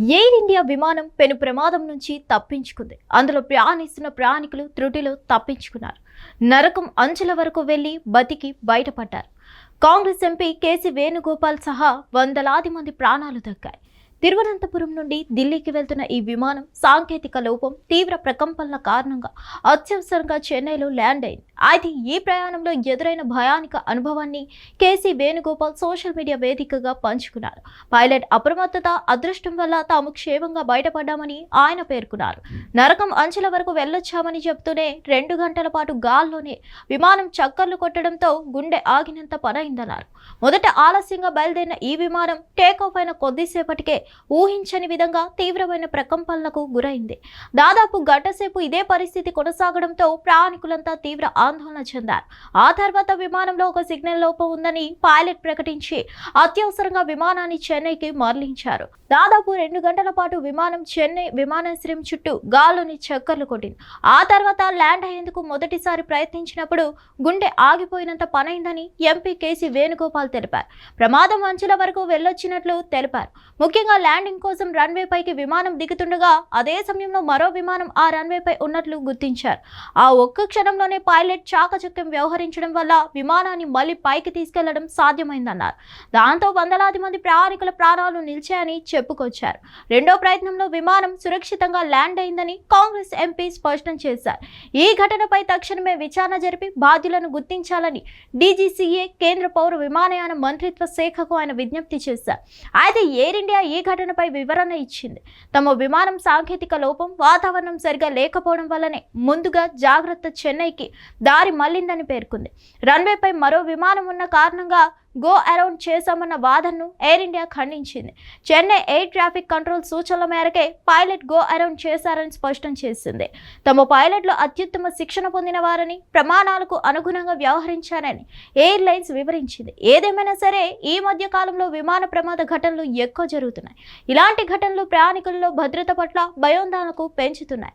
Air India విమానం పెను ప్రమాదం నుంచి తప్పించుకుంది. అందులో ప్రయాణిస్తున్న ప్రయాణికులు త్రుటిలో తప్పించుకున్నారు. నరకం అంచుల వరకు వెళ్ళి బతికి బయటపడ్డారు. కాంగ్రెస్ ఎంపీ కేసీ వేణుగోపాల్ సహా వందలాది మంది ప్రాణాలు దక్కాయి. తిరువనంతపురం నుండి ఢిల్లీకి వెళ్తున్న ఈ విమానం సాంకేతిక లోపం తీవ్ర ప్రకంపనల కారణంగా అత్యవసరంగా చెన్నైలో ల్యాండ్ అయింది. అయితే ఈ ప్రయాణంలో ఎదురైన భయానిక అనుభవాన్ని కేసీ వేణుగోపాల్ సోషల్ మీడియా వేదికగా పంచుకున్నారు. పైలట్ అప్రమత్తత అదృష్టం వల్ల తాము క్షేమంగా బయటపడ్డామని ఆయన పేర్కొన్నారు. నరకం అంచెల వరకు వెళ్ళొచ్చామని చెబుతూనే రెండు గంటల పాటు గాల్లోనే విమానం చక్కర్లు కొట్టడంతో గుండె ఆగినంత పనైందన్నారు. మొదట ఆలస్యంగా బయలుదేరిన ఈ విమానం టేక్ ఆఫ్ అయిన కొద్దిసేపటికే ఊహించని విధంగా తీవ్రమైన ప్రకంపనలకు గురైంది. దాదాపు గంటసేపు ఇదే పరిస్థితి కొనసాగడంతో ప్రయాణికులంతా తీవ్ర ఆందోళన చెందారు. ఆ తర్వాత విమానంలో ఒక సిగ్నల్ లోపం ఉందని పైలట్ ప్రకటించి అత్యవసరంగా విమానాన్ని చెన్నైకి మరలించారు. దాదాపు రెండు గంటల పాటు విమానం చెన్నై విమానాశ్రయం చుట్టూ గాల్లోని చక్కర్లు కొట్టింది. ఆ తర్వాత ల్యాండ్ అయ్యేందుకు మొదటిసారి ప్రయత్నించినప్పుడు గుండె ఆగిపోయినంత పనైందని ఎంపీ కేసీ వేణుగోపాల్ తెలిపారు. ప్రమాదం అంచుల వరకు వెళ్ళొచ్చినట్లు తెలిపారు. ముఖ్యంగా ల్యాండింగ్ కోసం రన్వే పైకి విమానం దిగుతుండగా అదే సమయంలో మరో విమానం ఆ రన్వే పై ఉన్నట్లు గుర్తించారు. ఆ ఒక్క క్షణంలోనే పైలట్ చాకచక్యం వ్యవహరించడం వల్ల విమానాన్ని మళ్ళీ పైకి తీసుకెళ్ళడం సాధ్యమైందన్నారు. దాంతో వందలాది మంది ప్రయాణికుల ప్రాణాలు నిలిచాయని చెప్పుకొచ్చారు. రెండో ప్రయత్నంలో విమానం సురక్షితంగా ల్యాండ్ అయిందని కాంగ్రెస్ ఎంపీ స్పష్టం చేశారు. ఈ ఘటనపై తక్షణమే విచారణ జరిపి బాధ్యులను గుర్తించాలని డీజీసీఏ కేంద్ర పౌర విమానయాన మంత్రిత్వ శాఖకు ఆయన విజ్ఞప్తి చేశారు. అయితే ఎయిర్ ఇండియా ఈ ఘటనపై వివరణ ఇచ్చింది. తమ విమానం సాంకేతిక లోపం వాతావరణం సరిగా లేకపోవడం వల్లనే ముందుగా జాగ్రత్త చెన్నైకి దారి మళ్ళిందని పేర్కొంది. రన్వేపై మరో విమానం ఉన్న కారణంగా గో అరౌండ్ చేశామన్న వాదనను ఎయిర్ ఇండియా ఖండించింది. చెన్నై ఎయిర్ ట్రాఫిక్ కంట్రోల్ సూచనల మేరకే పైలట్ గో అరౌండ్ చేశారని స్పష్టం చేసింది. తమ పైలట్లు అత్యుత్తమ శిక్షణ పొందిన వారని ప్రమాణాలకు అనుగుణంగా వ్యవహరించారని ఎయిర్ లైన్స్ వివరించింది. ఏదేమైనా సరే ఈ మధ్య కాలంలో విమాన ప్రమాద ఘటనలు ఎక్కువ జరుగుతున్నాయి. ఇలాంటి ఘటనలు ప్రయాణికుల్లో భద్రత పట్ల భయోందాలకు పెంచుతున్నాయి.